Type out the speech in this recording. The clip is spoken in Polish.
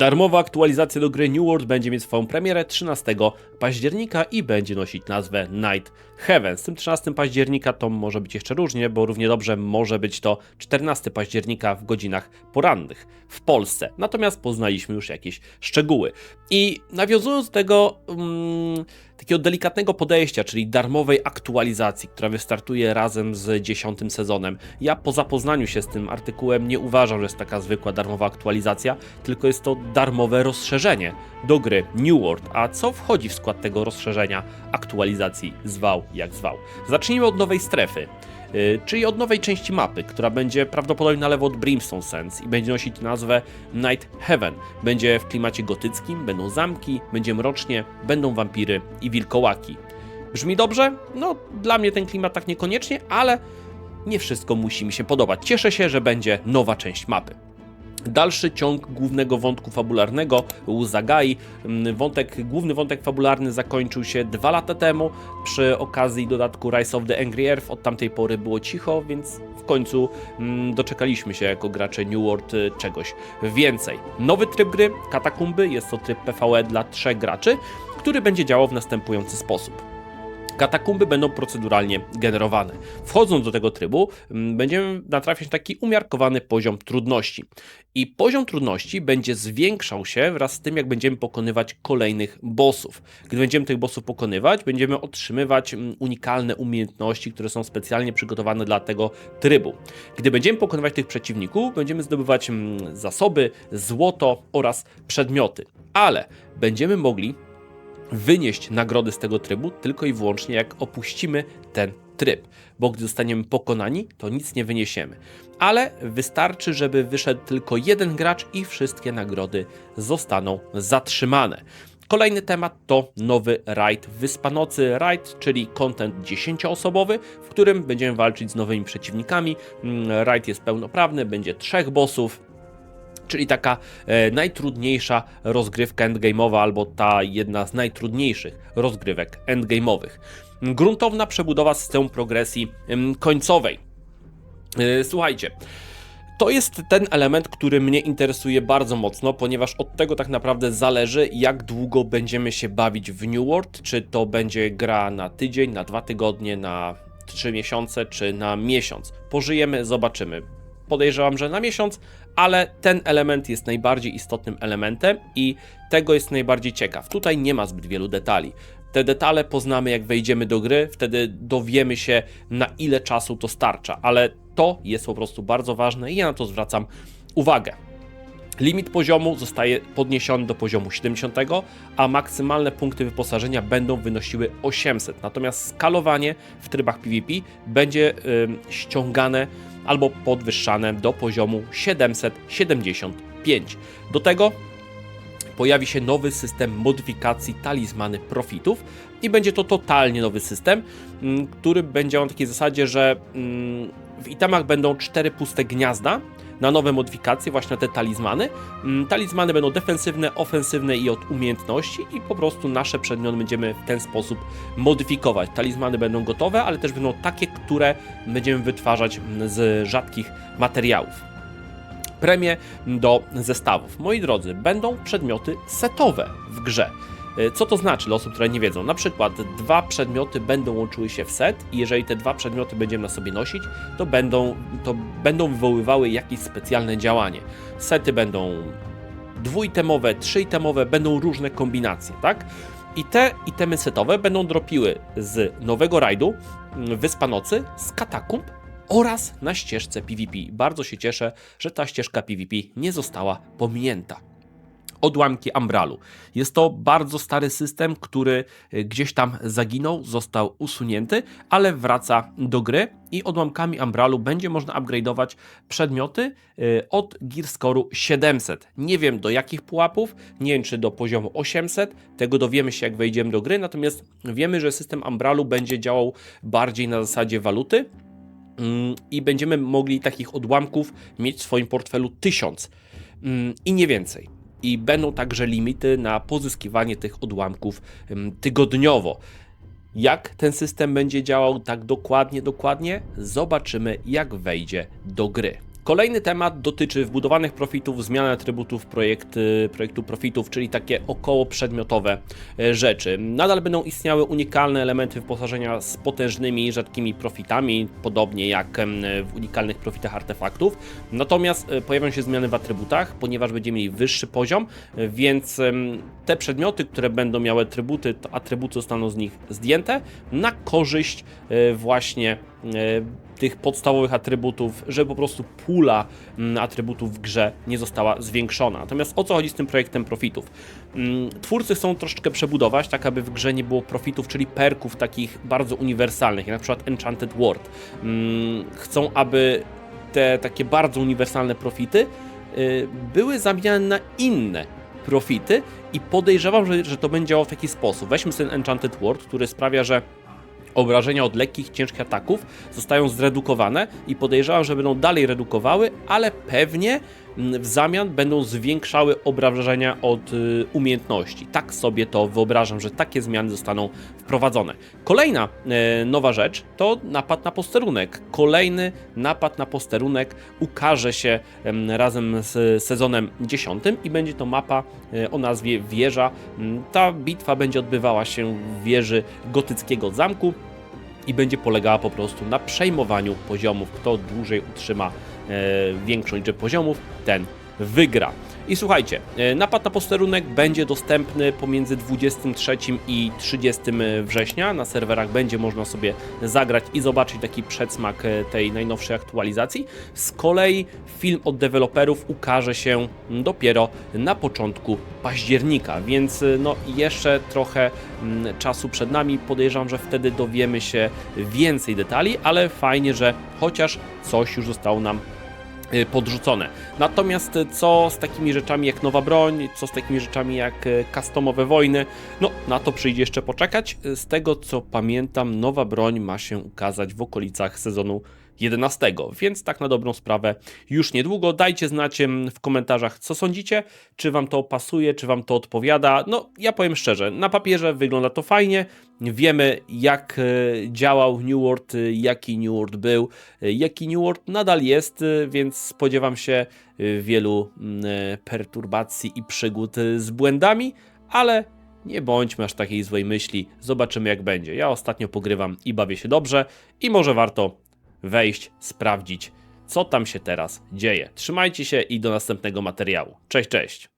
Darmowa aktualizacja do gry New World będzie mieć swoją premierę 13 października i będzie nosić nazwę Night Heaven. Z tym 13 października to może być jeszcze różnie, bo równie dobrze może być to 14 października w godzinach porannych w Polsce. Natomiast poznaliśmy już jakieś szczegóły. I nawiązując do tego mm, takiego delikatnego podejścia, czyli darmowej aktualizacji, która wystartuje razem z 10 sezonem, ja po zapoznaniu się z tym artykułem nie uważam, że jest taka zwykła darmowa aktualizacja, tylko jest to darmowe rozszerzenie do gry New World. A co wchodzi w skład tego rozszerzenia aktualizacji zwał jak zwał? Zacznijmy od nowej strefy. Yy, czyli od nowej części mapy, która będzie prawdopodobnie na lewo od Brimstone Sands i będzie nosić nazwę Night Heaven. Będzie w klimacie gotyckim, będą zamki, będzie mrocznie, będą wampiry i wilkołaki. Brzmi dobrze? No, dla mnie ten klimat tak niekoniecznie, ale nie wszystko musi mi się podobać. Cieszę się, że będzie nowa część mapy. Dalszy ciąg głównego wątku fabularnego u Zagai. Mm, Wątek, główny wątek fabularny zakończył się dwa lata temu przy okazji dodatku Rise of the Angry Earth. Od tamtej pory było cicho, więc w końcu mm, doczekaliśmy się jako gracze New World y, czegoś więcej. Nowy tryb gry, Katakumby, jest to tryb PvE dla trzech graczy, który będzie działał w następujący sposób. Katakumby będą proceduralnie generowane. Wchodząc do tego trybu, mm, będziemy natrafiać na taki umiarkowany poziom trudności. I poziom trudności będzie zwiększał się wraz z tym, jak będziemy pokonywać kolejnych bossów. Gdy będziemy tych bossów pokonywać, będziemy otrzymywać mm, unikalne umiejętności, które są specjalnie przygotowane dla tego trybu. Gdy będziemy pokonywać tych przeciwników, będziemy zdobywać mm, zasoby, złoto oraz przedmioty. Ale będziemy mogli wynieść nagrody z tego trybu tylko i wyłącznie jak opuścimy ten tryb, bo gdy zostaniemy pokonani, to nic nie wyniesiemy. Ale wystarczy, żeby wyszedł tylko jeden gracz i wszystkie nagrody zostaną zatrzymane. Kolejny temat to nowy raid Wyspanocy Raid, czyli content 10-osobowy, w którym będziemy walczyć z nowymi przeciwnikami. Mm, Raid jest pełnoprawny, będzie trzech bossów, czyli taka e, najtrudniejsza rozgrywka endgame'owa, albo ta jedna z najtrudniejszych rozgrywek endgame'owych. Gruntowna przebudowa systemu progresji końcowej. E, słuchajcie. To jest ten element, który mnie interesuje bardzo mocno, ponieważ od tego tak naprawdę zależy, jak długo będziemy się bawić w New World. Czy to będzie gra na tydzień, na dwa tygodnie, na trzy miesiące, czy na miesiąc. Pożyjemy, zobaczymy. Podejrzewam, że na miesiąc, ale ten element jest najbardziej istotnym elementem i tego jest najbardziej ciekaw. Tutaj nie ma zbyt wielu detali. Te detale poznamy, jak wejdziemy do gry, wtedy dowiemy się, na ile czasu to starcza, ale to jest po prostu bardzo ważne i ja na to zwracam uwagę. Limit poziomu zostaje podniesiony do poziomu 70, a maksymalne punkty wyposażenia będą wynosiły 800. Natomiast skalowanie w trybach PvP będzie ym, ściągane albo podwyższane do poziomu 775. Do tego pojawi się nowy system modyfikacji talizmany profitów i będzie to totalnie nowy system, mm, który będzie on w takiej zasadzie, że mm, w itemach będą cztery puste gniazda na nowe modyfikacje, właśnie te talizmany. Mm, Talizmany będą defensywne, ofensywne i od umiejętności i po prostu nasze przedmioty będziemy w ten sposób modyfikować. Talizmany będą gotowe, ale też będą takie, które będziemy wytwarzać z rzadkich materiałów premie do zestawów. Moi drodzy, będą przedmioty setowe w grze. E, Co to znaczy dla osób, które nie wiedzą? Na przykład dwa przedmioty będą łączyły się w set i jeżeli te dwa przedmioty będziemy na sobie nosić, to będą, to będą wywoływały jakieś specjalne działanie. Sety będą dwuitemowe, trzyitemowe, będą różne kombinacje, tak? I te itemy setowe będą dropiły z nowego rajdu mm, Wyspa Nocy, z katakumb oraz na ścieżce PvP. Bardzo się cieszę, że ta ścieżka PvP nie została pominięta odłamki Ambralu. Jest to bardzo stary system, który y, gdzieś tam zaginął, został usunięty, ale wraca do gry i odłamkami Ambralu będzie można upgrade'ować przedmioty y, od Gear Score'u 700. Nie wiem do jakich pułapów, nie wiem czy do poziomu 800, tego dowiemy się jak wejdziemy do gry, natomiast wiemy, że system Ambralu będzie działał bardziej na zasadzie waluty, Mm, i będziemy mogli takich odłamków mieć w swoim portfelu 1000 mm, i nie więcej. I będą także limity na pozyskiwanie tych odłamków tygodniowo. Jak ten system będzie działał tak dokładnie, dokładnie, zobaczymy jak wejdzie do gry. Kolejny temat dotyczy wbudowanych profitów, zmiany atrybutów projekt, y, projektu profitów, czyli takie około przedmiotowe e, rzeczy. Nadal będą istniały unikalne elementy wyposażenia z potężnymi, rzadkimi profitami, podobnie jak w unikalnych profitach artefaktów. Natomiast e, pojawią się zmiany w atrybutach, ponieważ będziemy mieli wyższy poziom, e, więc te przedmioty, które będą miały atrybuty, to atrybuty zostaną z nich zdjęte na korzyść właśnie tych podstawowych atrybutów, żeby po prostu pula mm, atrybutów w grze nie została zwiększona. Natomiast o co chodzi z tym projektem profitów? Mm, Twórcy chcą troszeczkę przebudować, tak aby w grze nie było profitów, czyli perków takich bardzo uniwersalnych, jak na przykład Enchanted World. Mm, Chcą, aby te takie bardzo uniwersalne profity y, były zamieniane na inne profity i podejrzewam, że, że to będzie działało w taki sposób. Weźmy sobie Enchanted World, który sprawia, że obrażenia od lekkich, ciężkich ataków zostają zredukowane i podejrzewam, że będą dalej redukowały, ale pewnie w zamian będą zwiększały obrażenia od y, umiejętności. Tak sobie to wyobrażam, że takie zmiany zostaną wprowadzone. Kolejna e, nowa rzecz to napad na posterunek. Kolejny napad na posterunek ukaże się em, razem z sezonem 10 i będzie to mapa e, o nazwie Wieża. Mm, Ta bitwa będzie odbywała się w wieży gotyckiego zamku i będzie polegała po prostu na przejmowaniu poziomów. Kto dłużej utrzyma większą liczbę poziomów, ten wygra. I słuchajcie, e, napad na posterunek będzie dostępny pomiędzy 23 i 30 września. Na serwerach będzie można sobie zagrać i zobaczyć taki przedsmak e, tej najnowszej aktualizacji. Z kolei film od deweloperów ukaże się dopiero na początku października, więc e, no jeszcze trochę mm, czasu przed nami. Podejrzewam, że wtedy dowiemy się więcej detali, ale fajnie, że chociaż coś już zostało nam podrzucone. Natomiast y, co z takimi rzeczami jak nowa broń, co z takimi rzeczami jak y, customowe wojny, no na to przyjdzie jeszcze poczekać. Y, Z tego co pamiętam, nowa broń ma się ukazać w okolicach sezonu 11, więc tak na dobrą sprawę już niedługo. Dajcie znać w komentarzach, co sądzicie, czy wam to pasuje, czy wam to odpowiada. No, ja powiem szczerze, na papierze wygląda to fajnie. Wiemy, jak e, działał New World, e, jaki New World był, e, jaki New World nadal jest, więc spodziewam się wielu perturbacji i przygód z błędami, ale nie bądźmy aż takiej złej myśli. Zobaczymy, jak będzie. Ja ostatnio pogrywam i bawię się dobrze, i może warto wejść, sprawdzić, co tam się teraz dzieje. Trzymajcie się i do następnego materiału. Cześć, cześć.